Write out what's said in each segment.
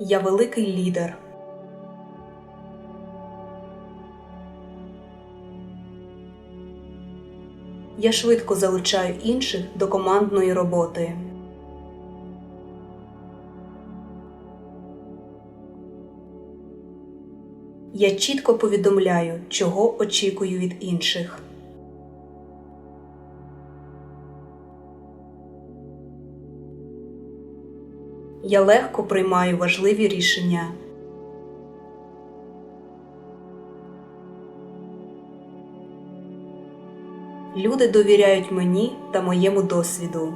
Я великий лідер. Я швидко залучаю інших до командної роботи. Я чітко повідомляю, чого очікую від інших. Я легко приймаю важливі рішення. Люди довіряють мені та моєму досвіду.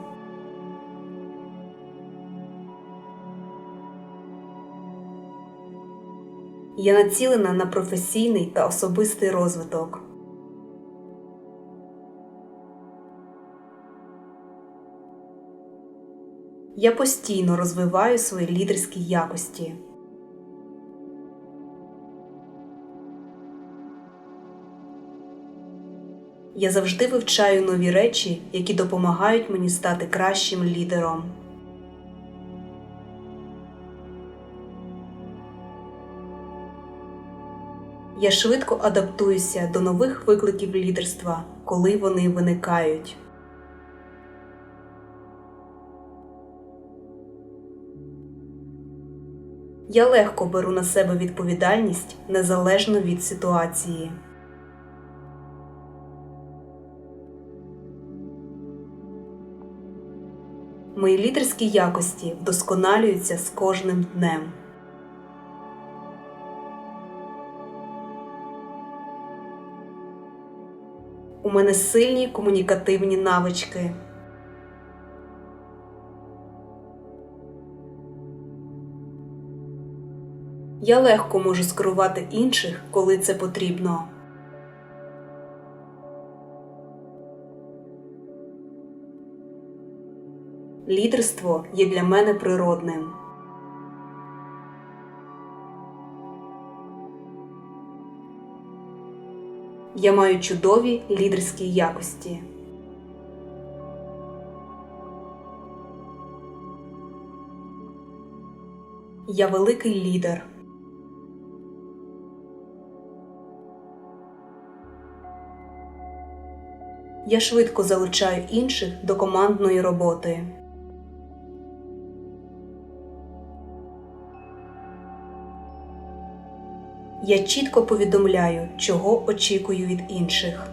Я націлена на професійний та особистий розвиток. Я постійно розвиваю свої лідерські якості. Я завжди вивчаю нові речі, які допомагають мені стати кращим лідером. Я швидко адаптуюся до нових викликів лідерства, коли вони виникають. Я легко беру на себе відповідальність незалежно від ситуації. Мої лідерські якості вдосконалюються з кожним днем. У мене сильні комунікативні навички. Я легко можу скерувати інших, коли це потрібно. Лідерство є для мене природним. Я маю чудові лідерські якості. Я великий лідер. Я швидко залучаю інших до командної роботи. Я чітко повідомляю, чого очікую від інших.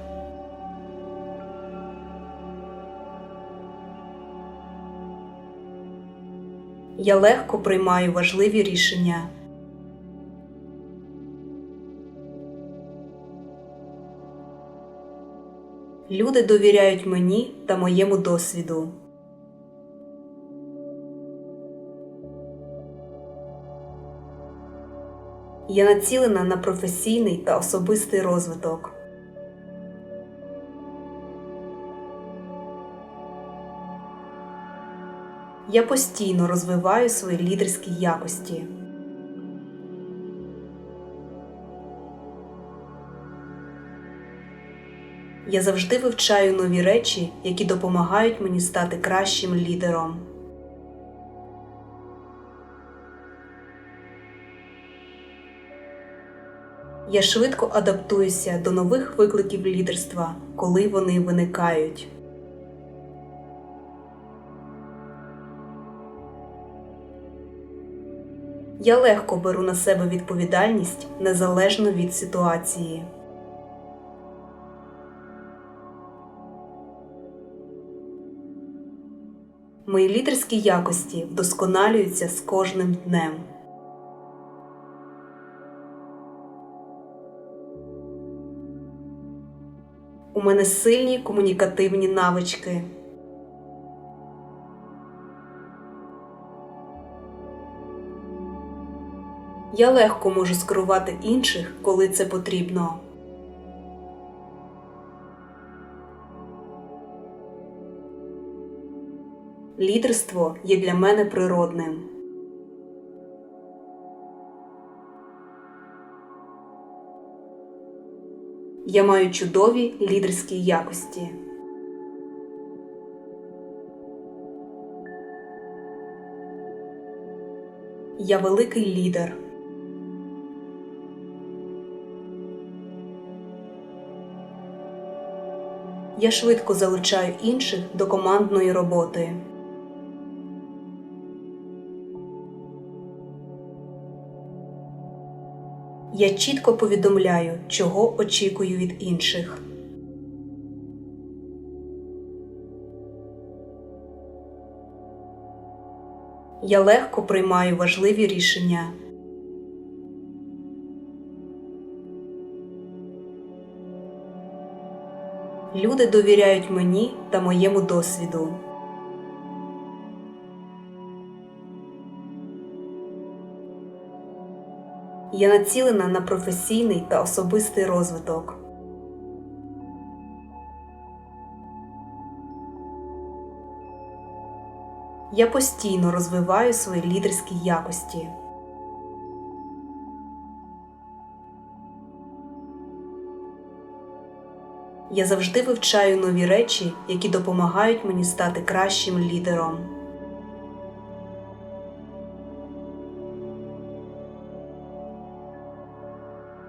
Я легко приймаю важливі рішення. Люди довіряють мені та моєму досвіду. Я націлена на професійний та особистий розвиток. Я постійно розвиваю свої лідерські якості. Я завжди вивчаю нові речі, які допомагають мені стати кращим лідером. Я швидко адаптуюся до нових викликів лідерства, коли вони виникають. Я легко беру на себе відповідальність незалежно від ситуації. Мої лідерські якості вдосконалюються з кожним днем. У мене сильні комунікативні навички. Я легко можу скерувати інших, коли це потрібно. Лідерство є для мене природним. Я маю чудові лідерські якості. Я великий лідер. Я швидко залучаю інших до командної роботи. Я чітко повідомляю, чого очікую від інших. Я легко приймаю важливі рішення. Люди довіряють мені та моєму досвіду. Я націлена на професійний та особистий розвиток. Я постійно розвиваю свої лідерські якості. Я завжди вивчаю нові речі, які допомагають мені стати кращим лідером.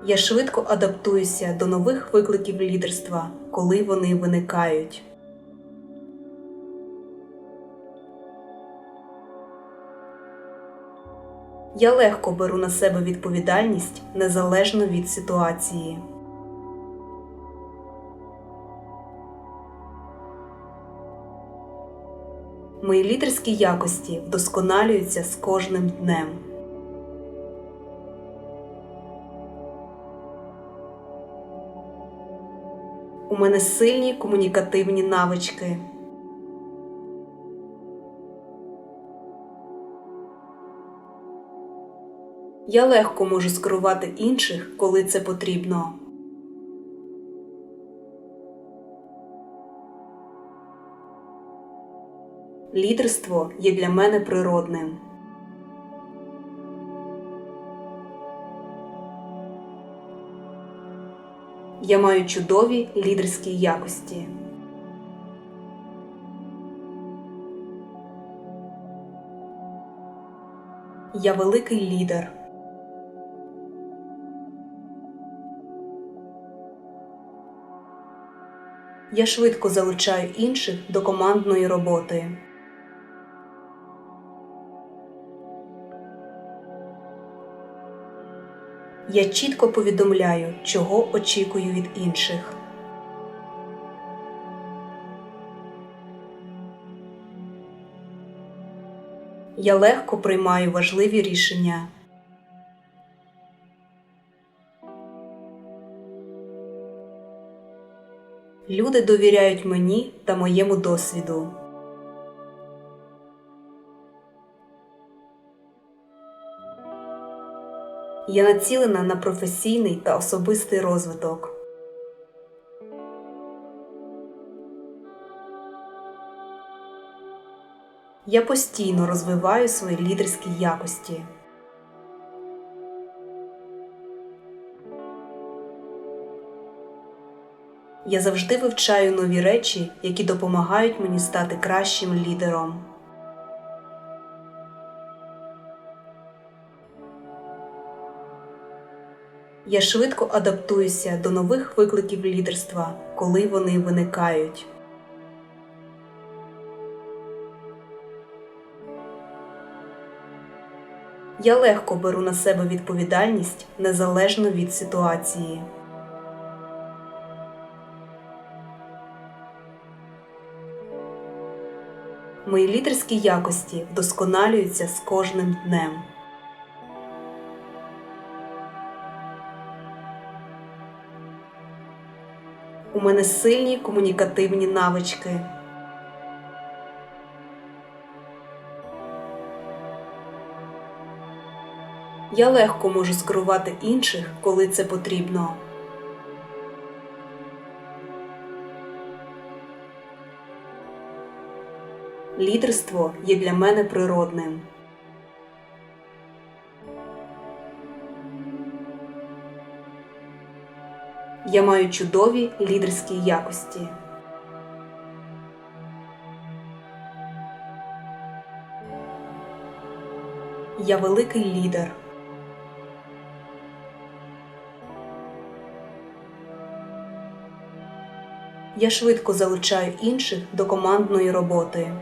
Я швидко адаптуюся до нових викликів лідерства, коли вони виникають. Я легко беру на себе відповідальність незалежно від ситуації. Мої лідерські якості вдосконалюються з кожним днем. У мене сильні комунікативні навички. Я легко можу скерувати інших, коли це потрібно. Лідерство є для мене природним. Я маю чудові лідерські якості. Я великий лідер. Я швидко залучаю інших до командної роботи. Я чітко повідомляю, чого очікую від інших. Я легко приймаю важливі рішення. Люди довіряють мені та моєму досвіду. Я націлена на професійний та особистий розвиток. Я постійно розвиваю свої лідерські якості. Я завжди вивчаю нові речі, які допомагають мені стати кращим лідером. Я швидко адаптуюся до нових викликів лідерства, коли вони виникають. Я легко беру на себе відповідальність незалежно від ситуації. Мої лідерські якості вдосконалюються з кожним днем. Мене сильні комунікативні навички. Я легко можу скерувати інших, коли це потрібно. Лідерство є для мене природним. Я маю чудові лідерські якості. Я великий лідер. Я швидко залучаю інших до командної роботи.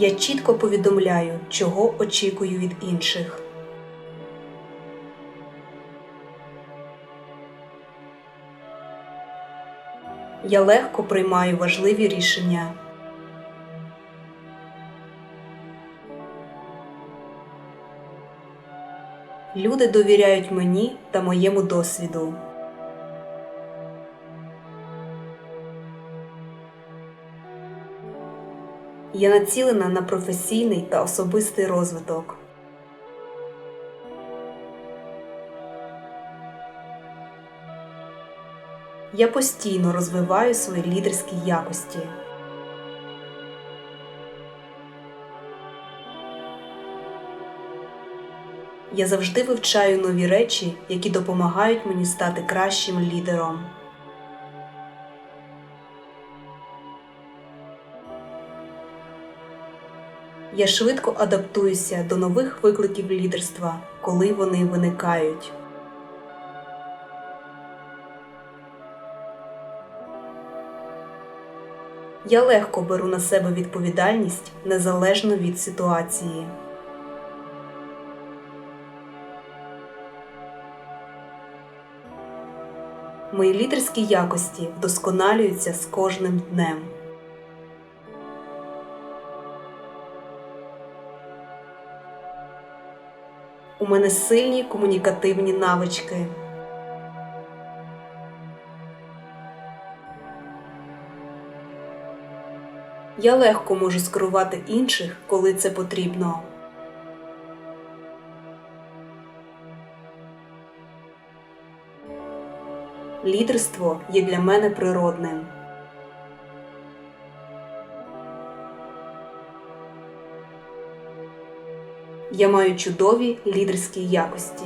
Я чітко повідомляю, чого очікую від інших. Я легко приймаю важливі рішення. Люди довіряють мені та моєму досвіду. Я націлена на професійний та особистий розвиток. Я постійно розвиваю свої лідерські якості. Я завжди вивчаю нові речі, які допомагають мені стати кращим лідером. Я швидко адаптуюся до нових викликів лідерства, коли вони виникають. Я легко беру на себе відповідальність незалежно від ситуації. Мої лідерські якості вдосконалюються з кожним днем. У мене сильні комунікативні навички. Я легко можу скерувати інших, коли це потрібно. Лідерство є для мене природним. Я маю чудові лідерські якості.